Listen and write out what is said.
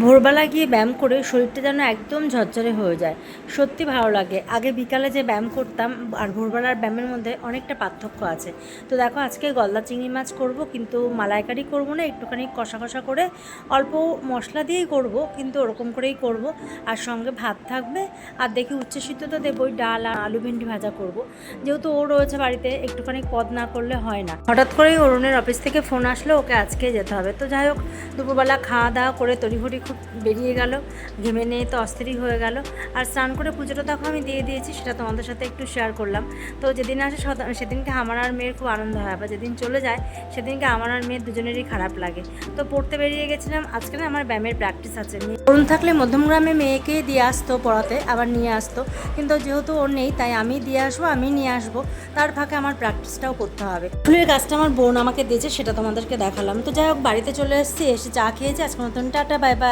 ভোরবেলা গিয়ে ব্যায়াম করে শরীরটা যেন একদম ঝরঝরে হয়ে যায়। সত্যি ভালো লাগে। আগে বিকালে যে ব্যায়াম করতাম, আর ভোরবেলার ব্যায়ামের মধ্যে অনেকটা পার্থক্য আছে। তো দেখো, আজকে গলদা চিংড়ি মাছ করব, কিন্তু মালাইকারি করব না, একটুখানি কষা কষা করে অল্প মশলা দিয়েই করব, কিন্তু ওরকম করেই করব। আর সঙ্গে ভাত থাকবে, আর দেখি উচ্চসিদ্ধ তো দেবই, ডাল আর আলু ভেন্ডি ভাজা করব। যেহেতু ও রয়েছে বাড়িতে, একটুখানি পদ না করলে হয় না। হঠাৎ করেই অরুণের অফিস থেকে ফোন আসলো, ওকে আজকে যেতে হবে। তো যাই হোক, দুপুরবেলা খাওয়া দাওয়া করে তড়িঘড়ি খুব বেরিয়ে গেল, ঘেমে নিয়ে তো অস্থিরই হয়ে গেল। আর স্নান করে পুজোটা তখন আমি দিয়ে দিয়েছি, সেটা তোমাদের সাথে একটু শেয়ার করলাম। তো যেদিন আসে সদ- সেদিনকে আমার আর মেয়ের খুব আনন্দ হয়, আবার যেদিন চলে যায়, সেদিনকে আমার আর মেয়ের দুজনেরই খারাপ লাগে। তো পড়তে বেরিয়ে গেছিলাম, আজকে না আমার ব্যায়ামের প্র্যাকটিস আছে। অরুণ থাকলে মধ্যমগ্রামে মেয়েকে দিয়ে আসতো পড়াতে, আবার নিয়ে আসতো। কিন্তু যেহেতু ওর নেই, তাই আমি দিয়ে আসব, আমি নিয়ে আসব। তার ফাঁকে আমার প্র্যাকটিসটাও করতে হবে। ফুলের কাজটা আমার বোন আমাকে দিয়েছে, সেটা তোমাদেরকে দেখালাম। তো যাই হোক, বাড়িতে চলে এসেছি, এসে চা খেয়েছি আজকের মতন টাটা বাই বাই